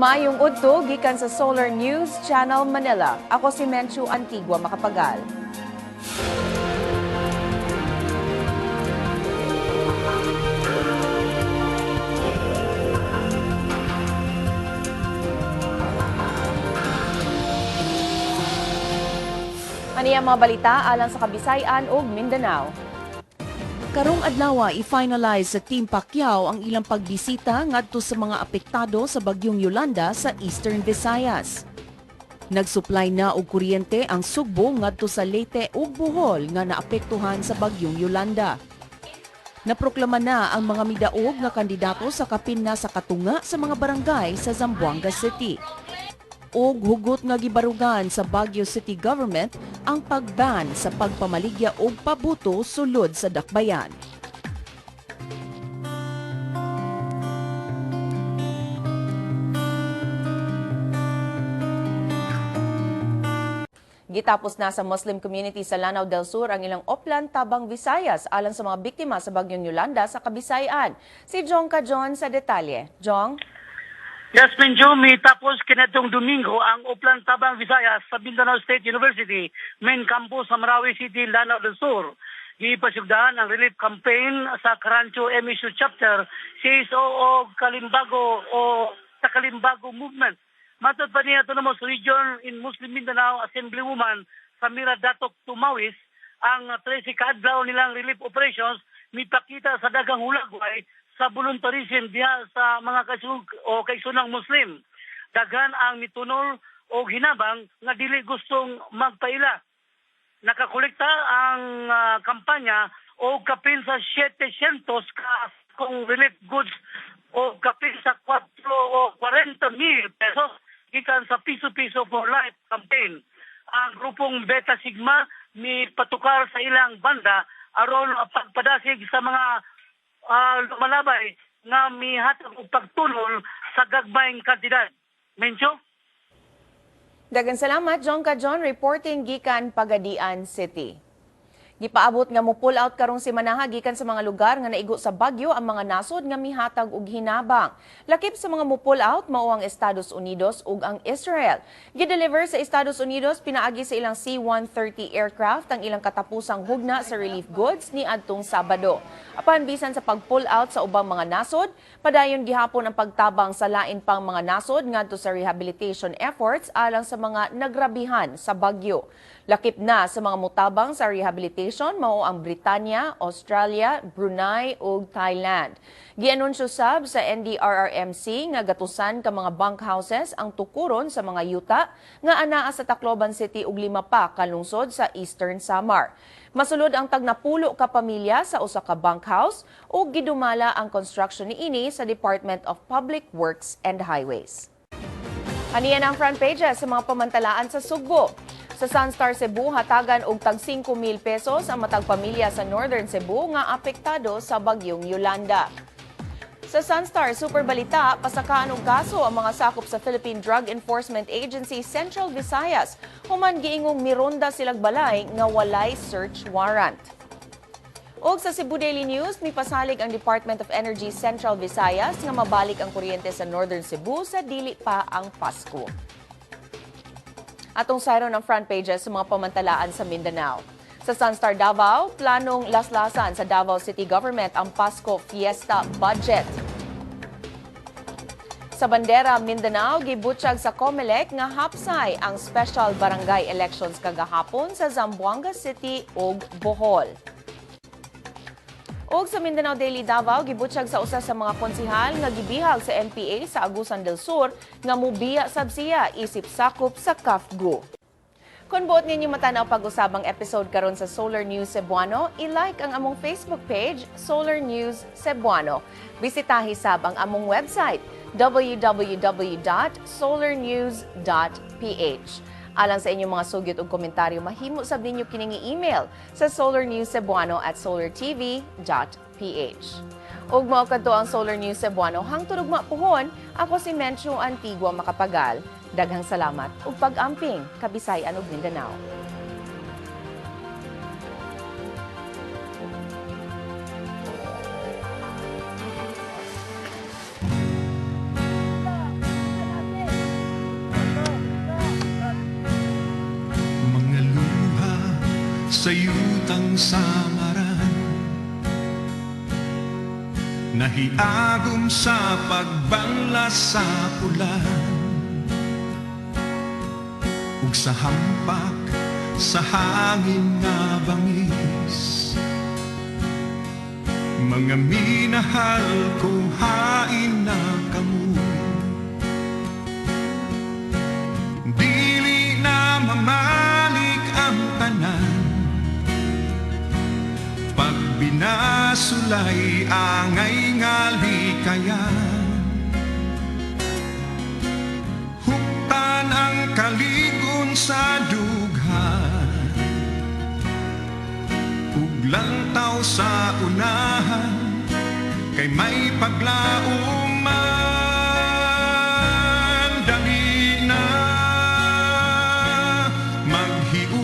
Mayong udto gikan sa Solar News Channel Manila. Ako si Menchu Antigua Makapagal. Ani ang mga balita alang sa Kabisayan ug Mindanao. Karong adlaw i-finalize sa Team Pacquiao ang ilang pagbisita ngadto sa mga apektado sa bagyong Yolanda sa Eastern Visayas. Nagsupply na og kuryente ang Sugbo ngadto sa Leyte ug Bohol nga naapektuhan sa bagyong Yolanda. Naproklama na ang mga midaog nga kandidato sa kapin na sa katunga sa mga barangay sa Zamboanga City. Og hugot nga gibarugan sa Baguio City Government ang pagban sa pagpamaligya og pabuto sulod sa dakbayan. Gitapos na sa Muslim community sa Lanao del Sur ang ilang Oplan Tabang Visayas alang sa mga biktima sa bagyong Yolanda sa Kabisayan. Si Jong Kajon sa detalye. Jong? Yasmin Jumi, tapos kinatong Domingo ang Uplan Tabang Visayas sa Mindanao State University, main campus sa Marawi City, Lanao del Sur. Ipasugdahan ang relief campaign sa Carancho MSU Chapter, CSO o Kalimbago o sa Kalimbago Movement. Matod pa niya Autonomous Region in Muslim Mindanao Assemblywoman Samira Datok Tumawis, ang 13 kaadlaw nilang relief operations mipakita sa dagang hulagway sa voluntarism diha sa mga kaisug o kaisunang Muslim. Daghan ang mitunol o hinabang nga dili gustong magpaila. Nakakolekta ang ah, kampanya o kapin sa 700 ka kung relief goods o kapin sa 4 o 40 mil pesos gikan sa piso-piso for life campaign. Ang grupong Beta Sigma ni patukar sa ilang banda aron pagpadasig sa mga ah, lumalabay nga mihatag og pagtulol sa gagmayng kandidat. Mencho? Dagan salamat, John Kajon, reporting gikan Pagadian City. Gipaabot nga mo pull out karong si Manaha gikan sa mga lugar nga naigo sa bagyo ang mga nasod nga mihatag og hinabang. Lakip sa mga mo pull out mao ang Estados Unidos ug ang Israel. Gideliver sa Estados Unidos pinaagi sa ilang C-130 aircraft ang ilang katapusang hugna sa relief goods ni adtong Sabado. Apan bisan sa pag-pull out sa ubang mga nasod, padayon gihapon ang pagtabang sa lain pang mga nasod ngadto sa rehabilitation efforts alang sa mga nagrabihan sa bagyo. Lakip na sa mga mutabang sa rehabilitation mao ang Britanya, Australia, Brunei ug Thailand. Gianunsyo sab sa NDRRMC nga gatusan ka mga bunkhouses ang tukuron sa mga yuta nga anaa sa Tacloban City ug lima pa ka lungsod sa Eastern Samar. Masulod ang tagnapulo ka pamilya sa usa ka bunkhouse ug gidumala ang construction niini sa Department of Public Works and Highways. Aniyan ang front pages sa mga pamantalaan sa Sugbo. Sa Sunstar Cebu, hatagan og tag 5 mil pesos ang matag pamilya sa Northern Cebu nga apektado sa bagyong Yolanda. Sa Sunstar Super Balita, pasakaan og kaso ang mga sakop sa Philippine Drug Enforcement Agency Central Visayas. Human giingong mironda silag balay nga walay search warrant. Og sa Cebu Daily News, mipasalig ang Department of Energy Central Visayas nga mabalik ang kuryente sa Northern Cebu sa dili pa ang Pasko. Atong sayron ang front pages sa mga pamantalaan sa Mindanao. Sa Sunstar Davao, planong laslasan sa Davao City Government ang Pasko Fiesta Budget. Sa Bandera, Mindanao, gibutsyag sa COMELEC nga hapsay ang special barangay elections kagahapon sa Zamboanga City ug Bohol. Og sa Mindanao Daily Davao, gibutsyag sa usa sa mga konsihal nga gibihag sa NPA sa Agusan del Sur nga mubiya sab siya isip sakop sa CAFGO. Kung buot ninyo matanaw pag-usabang episode karon sa Solar News Cebuano, i-like ang among Facebook page, Solar News Cebuano. Bisitahi sab ang among website, www.solarnews.ph. Alang sa inyong mga sugyot ug komentaryo, mahimo sab ninyo kining email sa solarnewscebuano at solartv.ph. Ug mao kadto ang Solar News Cebuano hangtod ug mapuhon, ako si Mencho Antigua Makapagal. Daghang salamat ug pag-amping Kabisayan ug Mindanao. Sa yutang samaran. Nahiagom sa pagbanlas sa pulan. Ug sa hampak sa hangin nga bangis. Mga minahal ko hain na kamo binasulay angay nga likayan Huktan ang kaligon sa dughan. Uglantaw sa unahan Kay may paglaom man Dali na. Maghiusa